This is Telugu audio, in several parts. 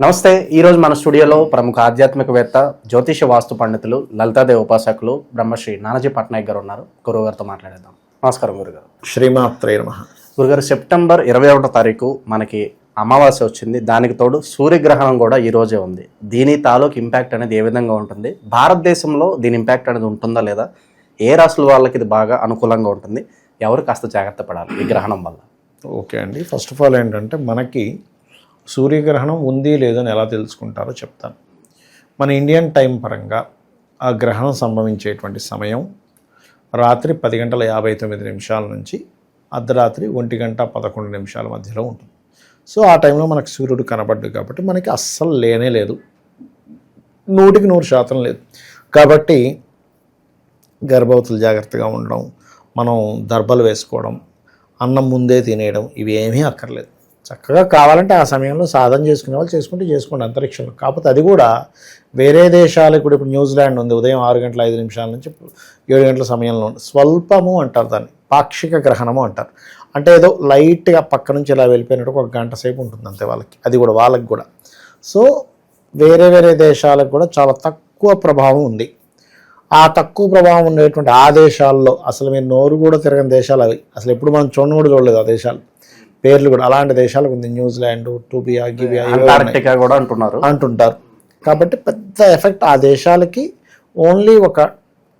నమస్తే ఈ రోజు మన స్టూడియోలో ప్రముఖ ఆధ్యాత్మికవేత్త జ్యోతిష వాస్తు పండితులు లలితాదేవి ఉపాసకులు బ్రహ్మశ్రీ నానాజీ పట్నాయక్ గారు ఉన్నారు. గురువు గారితో మాట్లాడేద్దాం. నమస్కారం గురుగారు శ్రీమాత్రే నమ. గురుగారు సెప్టెంబర్ ఇరవై ఒకటో తారీఖు మనకి అమావాస్య వచ్చింది. దానికి తోడు సూర్యగ్రహణం కూడా ఈ రోజే ఉంది. దీని తాలూకు ఇంపాక్ట్ అనేది ఏ విధంగా ఉంటుంది? భారతదేశంలో దీని ఇంపాక్ట్ అనేది ఉంటుందా లేదా? ఏ రాసుల వాళ్ళకి ఇది బాగా అనుకూలంగా ఉంటుంది? ఎవరు కాస్త జాగ్రత్త పడాలి ఈ గ్రహణం వల్ల? ఓకే అండి. ఫస్ట్ ఆఫ్ ఆల్ ఏంటంటే మనకి సూర్యగ్రహణం ఉంది లేదని ఎలా తెలుసుకుంటారో చెప్తాను. మన ఇండియన్ టైం పరంగా ఆ గ్రహణం సంభవించేటువంటి సమయం రాత్రి పది గంటల యాభై తొమ్మిది నిమిషాల నుంచి అర్ధరాత్రి ఒంటి గంట పదకొండు నిమిషాల మధ్యలో ఉంటుంది. సో ఆ టైంలో మనకు సూర్యుడు కనబడ్డు కాబట్టి మనకి అస్సలు లేనే లేదు. నూటికి నూరు శాతం లేదు. కాబట్టి గర్భవతులు జాగ్రత్తగా ఉండడం మనం దర్బలు వేసుకోవడం అన్నం ముందే తినేయడం ఇవి ఏమీ అక్కర్లేదు. చక్కగా కావాలంటే ఆ సమయంలో సాధన చేసుకునే వాళ్ళు చేసుకుంటే చేసుకోండి అంతరిక్షంలో. కాకపోతే అది కూడా వేరే దేశాలకు కూడా ఇప్పుడు న్యూజిలాండ్ ఉంది ఉదయం ఆరు గంటల ఐదు నిమిషాల నుంచి ఏడు గంటల సమయంలో ఉంది. స్వల్పము అంటారు దాన్ని పాక్షిక గ్రహణము అంటారు. అంటే ఏదో లైట్గా పక్క నుంచి ఇలా వెళ్ళిపోయినట్టు ఒక గంట సేపు ఉంటుంది అంతే వాళ్ళకి అది కూడా వాళ్ళకి కూడా. సో వేరే వేరే దేశాలకు కూడా చాలా తక్కువ ప్రభావం ఉంది. ఆ తక్కువ ప్రభావం ఉండేటువంటి ఆ దేశాల్లో అసలు మీరు నోరు కూడా తిరగని దేశాలు అవి. అసలు ఎప్పుడు మనం చూడను కూడా చూడలేదు ఆ దేశాలు. పేర్లు కూడా అలాంటి దేశాలకు ఉంది. న్యూజిలాండ్ టూబియా గిబియా. అంటార్క్టికా కూడా అంటున్నారు. అంటుంటారు. కాబట్టి పెద్ద ఎఫెక్ట్ ఆ దేశాలకి ఓన్లీ ఒక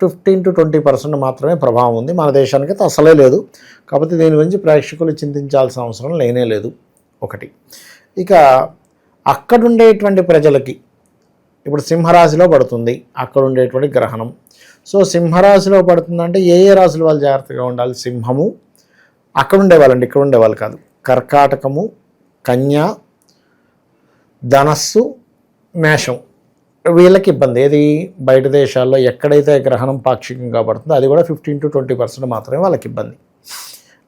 ఫిఫ్టీన్ టు ట్వంటీ పర్సెంట్ మాత్రమే ప్రభావం ఉంది. మన దేశానికి అయితే అసలే లేదు. కాబట్టి దీని గురించి ప్రేక్షకులు చింతించాల్సిన అవసరం లేనే లేదు. ఒకటి. ఇక అక్కడ ఉండేటువంటి ప్రజలకి ఇప్పుడు సింహరాశిలో పడుతుంది అక్కడ ఉండేటువంటి గ్రహణం. సో సింహరాశిలో పడుతుందంటే ఏ ఏ రాశుల వాళ్ళు జాగ్రత్తగా ఉండాలి? సింహము. అక్కడ ఉండేవాళ్ళండి ఇక్కడ ఉండేవాళ్ళు కాదు. కర్కాటకము కన్య ధనస్సు మేషం. వీళ్ళకి ఇబ్బంది. ఏది బయట దేశాల్లో ఎక్కడైతే గ్రహణం పాక్షికంగా పడుతుందో అది కూడా ఫిఫ్టీన్ టు ట్వంటీ పర్సెంట్ మాత్రమే వాళ్ళకి ఇబ్బంది.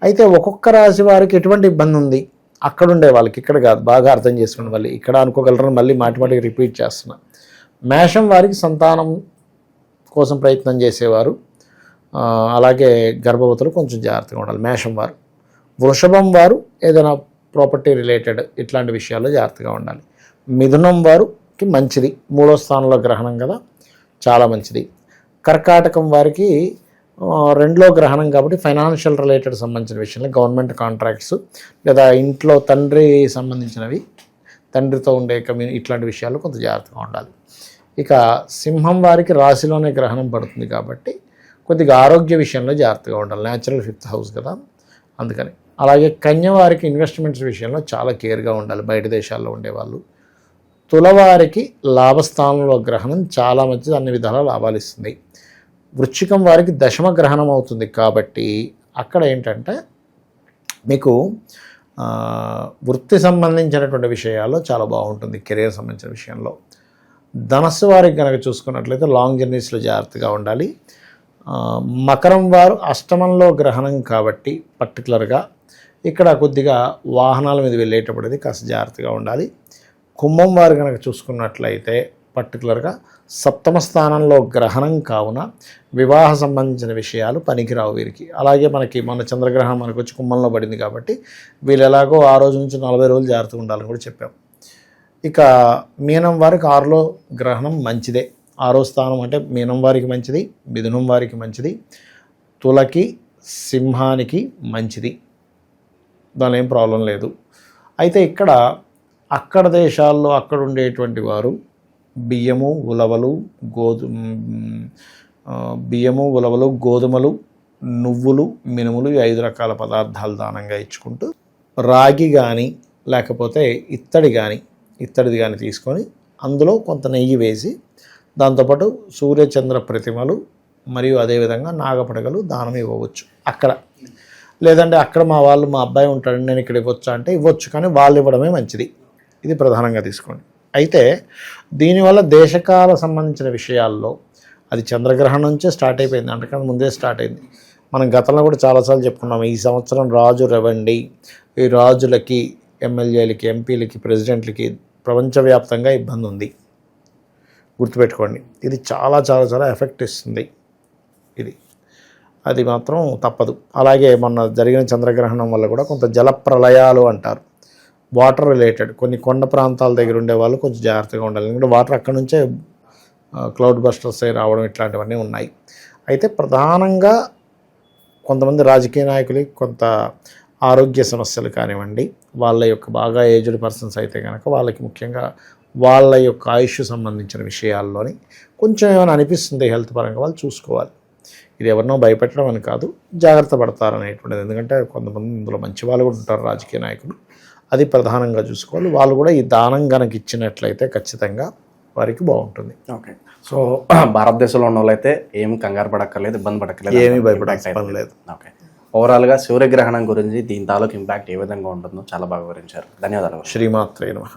అయితే ఒక్కొక్క రాశి వారికి ఎటువంటి ఇబ్బంది ఉంది? అక్కడ ఉండే వాళ్ళకి ఇక్కడ కాదు బాగా అర్థం చేసుకోండి మళ్ళీ ఇక్కడ అనుకోగలరని మళ్ళీ మాటిమాటికి రిపీట్ చేస్తున్నా. మేషం వారికి సంతానం కోసం ప్రయత్నం చేసేవారు. అలాగే గర్భవతులు కొంచెం జాగ్రత్తగా ఉండాలి. మేషం వారు. వృషభం వారు ఏదైనా ప్రాపర్టీ రిలేటెడ్ ఇట్లాంటి విషయాల్లో జాగ్రత్తగా ఉండాలి. మిథునం వారికి మంచిది. మూడో స్థానంలో గ్రహణం కదా. చాలా మంచిది. కర్కాటకం వారికి ఆ, రెండులో గ్రహణం కాబట్టి ఫైనాన్షియల్ రిలేటెడ్ సంబంధించిన విషయంలో గవర్నమెంట్ కాంట్రాక్ట్స్ లేదా ఇంట్లో తండ్రి సంబంధించినవి తండ్రితో ఉండే కమ్యూని ఇట్లాంటి విషయాలు కొంత జాగ్రత్తగా ఉండాలి. ఇక సింహం వారికి రాశిలోనే గ్రహణం పడుతుంది కాబట్టి కొద్దిగా ఆరోగ్య విషయంలో జాగ్రత్తగా ఉండాలి. న్యాచురల్ ఫిఫ్త్ హౌస్ కదా. అందుకని అలాగే కన్యవారికి ఇన్వెస్ట్మెంట్స్ విషయంలో చాలా కేర్గా ఉండాలి. బయట దేశాల్లో ఉండేవాళ్ళు. తులవారికి లాభస్థానంలో గ్రహణం చాలా మంచిది. అన్ని విధాల లాభాలు ఇస్తుంది. వృశ్చికం వారికి దశమ గ్రహణం అవుతుంది కాబట్టి అక్కడ ఏంటంటే మీకు వృత్తి సంబంధించినటువంటి విషయాల్లో చాలా బాగుంటుంది కెరీర్ సంబంధించిన విషయంలో. ధనస్సు వారికి కనుక చూసుకున్నట్లయితే లాంగ్ జర్నీస్లో జాగ్రత్తగా ఉండాలి. మకరం వారు అష్టమంలో గ్రహణం కాబట్టి పర్టికులర్గా ఇక్కడ కొద్దిగా వాహనాల మీద వెళ్ళేటప్పుడు కాస్త జాగ్రత్తగా ఉండాలి. కుంభం వారు కనుక చూసుకున్నట్లయితే పర్టికులర్గా సప్తమ స్థానంలో గ్రహణం కావున వివాహ సంబంధించిన విషయాలు పనికిరావు వీరికి. అలాగే మనకి మన చంద్రగ్రహణం మనకు వచ్చి కుంభంలో పడింది కాబట్టి వీళ్ళు ఎలాగో ఆ రోజు నుంచి నలభై రోజులు జాగ్రత్తగా ఉండాలని కూడా చెప్పాం. ఇక మీనం వారికి ఆరులో గ్రహణం మంచిదే. ఆరో స్థానం అంటే మీనం వారికి మంచిది మిథునం వారికి మంచిది తులకి సింహానికి మంచిది. దాని ఏం ప్రాబ్లం లేదు. అయితే ఇక్కడ అక్కడ దేశాల్లో అక్కడ ఉండేటువంటి వారు బియ్యము ఉలవలు గోధు బియ్యము ఉలవలు గోధుమలు నువ్వులు మినుములు ఈ ఐదు రకాల పదార్థాలు దానంగా ఇచ్చుకుంటూ రాగి కానీ లేకపోతే ఇత్తడి కానీ ఇత్తడిది కానీ తీసుకొని అందులో కొంత నెయ్యి వేసి దాంతోపాటు సూర్యచంద్ర ప్రతిమలు మరియు అదేవిధంగా నాగపడగలు దానం ఇవ్వవచ్చు. అక్కడ లేదంటే అక్కడ మా వాళ్ళు మా అబ్బాయి ఉంటాడు నేను ఇక్కడ ఇవ్వచ్చా అంటే ఇవ్వచ్చు కానీ వాళ్ళు ఇవ్వడమే మంచిది. ఇది ప్రధానంగా తీసుకోండి. అయితే దీనివల్ల దేశకాల సంబంధించిన విషయాల్లో అది చంద్రగ్రహణం నుంచే స్టార్ట్ అయిపోయింది. అంతకన్నా ముందే స్టార్ట్ అయింది. మనం గతంలో కూడా చాలాసార్లు చెప్పుకున్నాం ఈ సంవత్సరం రాజు రెవండి ఈ రాజులకి ఎమ్మెల్యేలకి ఎంపీలకి ప్రెసిడెంట్లకి ప్రపంచవ్యాప్తంగా ఇబ్బంది ఉంది. గుర్తుపెట్టుకోండి ఇది చాలా చాలా చాలా ఎఫెక్ట్ ఇస్తుంది. ఇది అది మాత్రం తప్పదు. అలాగే మొన్న జరిగిన చంద్రగ్రహణం వల్ల కూడా కొంత జల ప్రళయాలు అంటారు. వాటర్ రిలేటెడ్ కొన్ని కొండ ప్రాంతాల దగ్గర ఉండే వాళ్ళు కొంచెం జాగ్రత్తగా ఉండాలి. ఎందుకంటే వాటర్ అక్కడ నుంచే క్లౌడ్ బస్టర్స్ రావడం ఇట్లాంటివన్నీ ఉన్నాయి. అయితే ప్రధానంగా కొంతమంది రాజకీయ నాయకులు కొంత ఆరోగ్య సమస్యలు కానివ్వండి వాళ్ళ యొక్క బాగా ఏజ్డ్ పర్సన్స్ అయితే కనుక వాళ్ళకి ముఖ్యంగా వాళ్ళ యొక్క ఆయుష్ సంబంధించిన విషయాల్లోని కొంచెం ఏమైనా అనిపిస్తుంది హెల్త్ పరంగా వాళ్ళు చూసుకోవాలి. ఇది ఎవరినో భయపెట్టడం అని కాదు జాగ్రత్త పడతారు అనేటువంటిది. ఎందుకంటే కొంతమంది ఇందులో మంచి వాళ్ళు కూడా ఉంటారు రాజకీయ నాయకులు. అది ప్రధానంగా చూసుకోవాలి. వాళ్ళు కూడా ఈ దానం కనుక ఇచ్చినట్లయితే ఖచ్చితంగా వారికి బాగుంటుంది. ఓకే. సో భారతదేశంలో ఉన్న వాళ్ళైతే ఏం కంగారు పడక్కర్లేదు ఇబ్బంది పడక్కర్లేదు ఏమీ Impact భయపడాల్సిన అయితే పని లేదు. ఓకే. ఓవరాల్గా సూర్యగ్రహణం గురించి దీని తాలూకు ఇంపాక్ట్ ఏ విధంగా ఉంటుందో చాలా బాగా వివరించారు. ధన్యవాదాలు. శ్రీమాత్రే నమః.